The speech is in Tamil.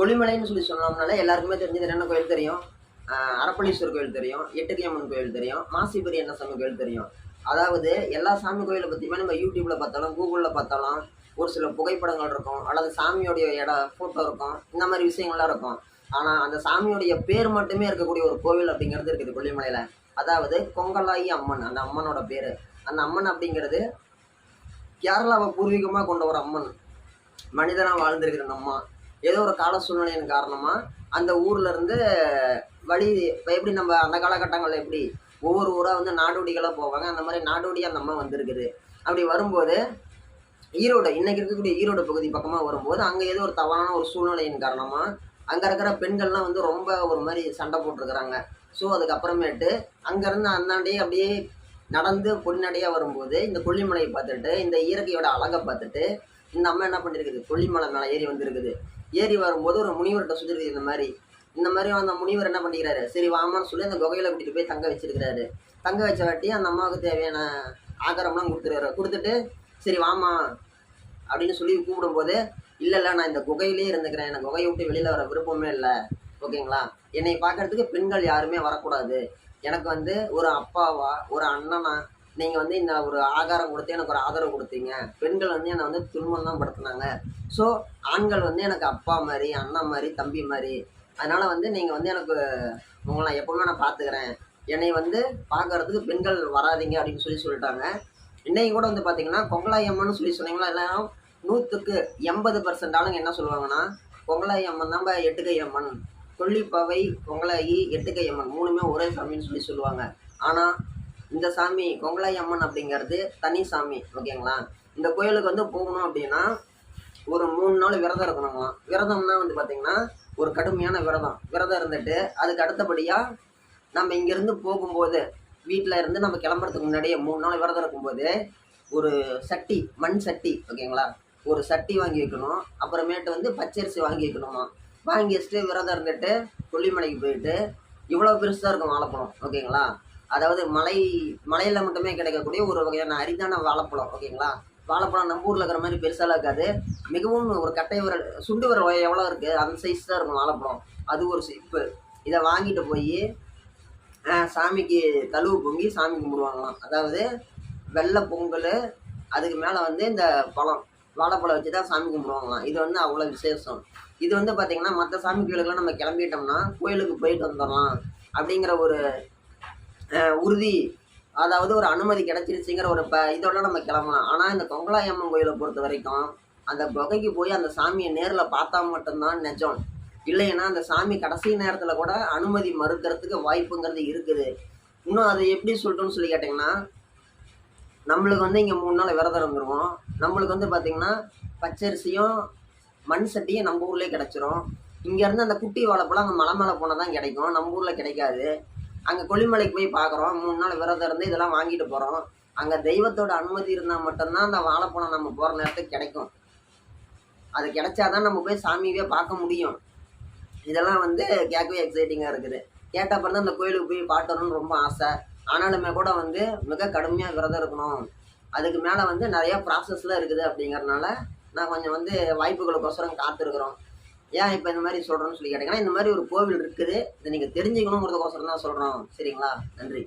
கொல்லிமலைன்னு சொல்லி சொன்னோம்னால எல்லாருக்குமே தெரிஞ்சது என்னென்ன கோயில் தெரியும்? அரப்பளீஸ்வர் கோயில் தெரியும் எட்டுக்கியம்மன் கோயில் தெரியும் மாசிபுரி அன்னசாமி கோயில் தெரியும். அதாவது எல்லா சாமி கோயிலை பற்றியுமே நம்ம யூடியூப்பில் பார்த்தாலும் கூகுளில் பார்த்தாலும் ஒரு சில புகைப்படங்கள் இருக்கும் அல்லது சாமியோடைய இடம் ஃபோட்டோ இருக்கும் இந்த மாதிரி விஷயங்கள்லாம் இருக்கும். ஆனால் அந்த சாமியோடைய பேர் மட்டுமே இருக்கக்கூடிய ஒரு கோவில் அப்படிங்கிறது இருக்குது கொல்லிமலையில். அதாவது கொங்கலாயி அம்மன் அந்த அம்மனோட பேர். அந்த அம்மன் அப்படிங்கிறது கேரளாவை பூர்வீகமாக கொண்ட ஒரு அம்மன். மனிதனாக வாழ்ந்திருக்கிற அந்த அம்மா. ஏதோ ஒரு கால சூழ்நிலையின் காரணமாக அந்த ஊர்லேருந்து வழி இப்போ எப்படி நம்ம அந்த காலகட்டங்களில் எப்படி ஒவ்வொரு ஊராக வந்து நாடோடிகளாக போவாங்க அந்த மாதிரி நாடோடியாக அந்த அம்மா வந்திருக்குது. அப்படி வரும்போது ஈரோடு இன்றைக்கி இருக்கக்கூடிய ஈரோடு பகுதி பக்கமாக வரும்போது அங்கே ஏதோ ஒரு தவறான ஒரு சூழ்நிலையின் காரணமாக அங்கே இருக்கிற பெண்கள்லாம் வந்து ரொம்ப ஒரு மாதிரி சண்டை போட்டிருக்கிறாங்க. ஸோ அதுக்கப்புறமேட்டு அங்கேருந்து அந்தாண்டே அப்படியே நடந்து பொன்னடையாக வரும்போது இந்த கொல்லிமலையை பார்த்துட்டு இந்த இயற்கையோட அழகை பார்த்துட்டு இந்த அம்மா என்ன பண்ணிருக்குது? கொல்லிமலை மேலே ஏறி வந்திருக்குது. ஏறி வரும்போது ஒரு முனிவர்கிட்ட சொல்லியிருக்குது இந்த மாதிரி. இந்த மாதிரி அந்த முனிவர் என்ன பண்ணிக்கிறாரு? சரி வாமான்னு சொல்லி அந்த குகையில கூட்டிட்டு போய் தங்க வச்சிருக்கிறாரு. தங்க வச்ச வாட்டி அந்த அம்மாவுக்கு தேவையான ஆகாரம்லாம் கொடுத்துருக்காரு. கொடுத்துட்டு சரி வாமா அப்படின்னு சொல்லி கூப்பிடும்போது இல்லை இல்லை நான் இந்த குகையிலே இருந்துக்கிறேன். எனக்கு குகையை விட்டு வெளியில் வர விருப்பமே இல்லை. ஓகேங்களா? என்னை பார்க்கறதுக்கு பெண்கள் யாருமே வரக்கூடாது. எனக்கு வந்து ஒரு அப்பாவா ஒரு அண்ணனா நீங்கள் வந்து இந்த ஒரு ஆகாரம் கொடுத்து எனக்கு ஒரு ஆதரவு கொடுத்தீங்க. பெண்கள் வந்து என்னை வந்து துன்பம் தான் படுத்துனாங்க. ஸோ ஆண்கள் வந்து எனக்கு அப்பா மாதிரி அண்ணன் மாதிரி தம்பி மாதிரி. அதனால் வந்து நீங்கள் வந்து எனக்கு உங்களை நான் நான் பார்த்துக்கிறேன் என்னை வந்து பார்க்கறதுக்கு பெண்கள் வராதீங்க அப்படின்னு சொல்லி சொல்லிட்டாங்க. இன்றைக்கி கூட வந்து பார்த்தீங்கன்னா கொங்கலாயம்மன்னு அம்மன் சொல்லி சொன்னீங்களா? எல்லாம் நூற்றுக்கு எண்பது பர்சன்ட் ஆளுங்க என்ன சொல்லுவாங்கன்னா கொங்கலாய் அம்மன் தான் எட்டுக்கை அம்மன். கொல்லிப்பவை கொங்கலாயி எட்டுக்கை அம்மன் மூணுமே ஒரே சாமின்னு சொல்லி சொல்லுவாங்க. ஆனால் இந்த சாமி கொங்கலாய் அம்மன் அப்படிங்கிறது தனி சாமி ஓகேங்களா? இந்த கோயிலுக்கு வந்து போகணும் அப்படின்னா ஒரு மூணு நாள் விரதம் இருக்கணுங்களாம் விரதம்னா வந்து பார்த்தீங்கன்னா ஒரு கடுமையான விரதம். விரதம் இருந்துட்டு அதுக்கு அடுத்தபடியாக நம்ம இங்கேருந்து போகும்போது வீட்டில் இருந்து நம்ம கிளம்புறதுக்கு முன்னாடியே மூணு நாள் விரதம் இருக்கும்போது ஒரு சட்டி மண் சட்டி ஓகேங்களா? ஒரு சட்டி வாங்கி வைக்கணும். அப்புறமேட்டு வந்து பச்சரிசி வாங்கி வைக்கணுமா வாங்கி வச்சுட்டு விரதம் இருந்துட்டு கொல்லிமலைக்கு போயிட்டு இவ்வளோ பெருசாக இருக்கும் வாழைப்பழம் ஓகேங்களா? அதாவது மலை மலையில் மட்டுமே கிடைக்கக்கூடிய ஒரு வகையான அரிதான வாழைப்பழம் ஓகேங்களா? வாழைப்பழம் நம்ம ஊரில் இருக்கிற மாதிரி பெருசாலாம் இருக்காது. மிகவும் ஒரு கட்டை விரல் சுண்டு விரல் எவ்வளோ இருக்குது அந்த சைஸ் தான் இருக்கும் வாழைப்பழம். அது ஒரு சிப்பு. இதை வாங்கிட்டு போய் சாமிக்கு தழுவு பொங்கி சாமி கும்பிடுவாங்களாம். அதாவது வெள்ளை பொங்கல் அதுக்கு மேலே வந்து இந்த பழம் வாழைப்பழம் வச்சு தான் சாமி கும்பிடுவாங்களாம். இது வந்து அவ்வளோ விசேஷம். இது வந்து பார்த்திங்கன்னா மற்ற சாமி கோயிலுக்குலாம் நம்ம கிளம்பிட்டோம்னா கோயிலுக்கு போயிட்டு வந்துடலாம் அப்படிங்கிற ஒரு உறுதி. அதாவது ஒரு அனுமதி கிடைச்சிருச்சுங்கிற ஒரு ப இதோட நம்ம கிளம்பலாம். ஆனால் இந்த கொங்கலாயம்மன் கோயிலை பொறுத்த வரைக்கும் அந்த குகைக்கு போய் அந்த சாமியை நேரில் பார்த்தா மட்டும்தான் நிஜம். இல்லைன்னா அந்த சாமி கடைசி நேரத்தில் கூட அனுமதி மறுக்கிறதுக்கு வாய்ப்புங்கிறது இருக்குது. இன்னும் அது எப்படி சொல்லட்டும்னு சொல்லி கேட்டிங்கன்னா நம்மளுக்கு வந்து இங்கே மூணு நாள் விரதம் இருந்துருவோம். நம்மளுக்கு வந்து பார்த்திங்கன்னா பச்சரிசியும் மண் சட்டியும் நம்ம ஊர்லேயே கிடச்சிரும். இங்கேருந்து அந்த குட்டி வாழைப்பழம் அங்கே மலை மேலே போனால் தான் கிடைக்கும். நம்ம ஊரில் கிடைக்காது. அங்கே கொல்லிமலைக்கு போய் பார்க்குறோம் மூணு நாள் விரதம் இருந்து இதெல்லாம் வாங்கிட்டு போகிறோம் அங்கே தெய்வத்தோட அனுமதி இருந்தால் மட்டும்தான் அந்த வாழைப்பழம் நம்ம போகிற நேரத்துக்கு கிடைக்கும். அது கிடைச்சாதான் நம்ம போய் சாமியவே பார்க்க முடியும். இதெல்லாம் வந்து கேட்கவே எக்ஸைட்டிங்காக இருக்குது. கேட்ட பிறகு அந்த கோயிலுக்கு போய் பாட்டணும்னு ரொம்ப ஆசை. ஆனாலுமே கூட வந்து மிக கடுமையாக விரதம் இருக்கணும். அதுக்கு மேலே வந்து நிறையா ப்ராசஸ்லாம் இருக்குது அப்படிங்கறதுனால நான் கொஞ்சம் வந்து வாய்ப்புகளுக்கோசரம் காத்திருக்கிறோம். ஏன் இப்போ இந்த மாதிரி சொல்கிறோன்னு சொல்லி கேட்டிங்கன்னா இந்த மாதிரி ஒரு கோவில் இருக்குது. இதை நீங்கள் தெரிஞ்சுக்கணுங்கிறதுக்கோசரம் தான் சொல்கிறோம் சரிங்களா? நன்றி.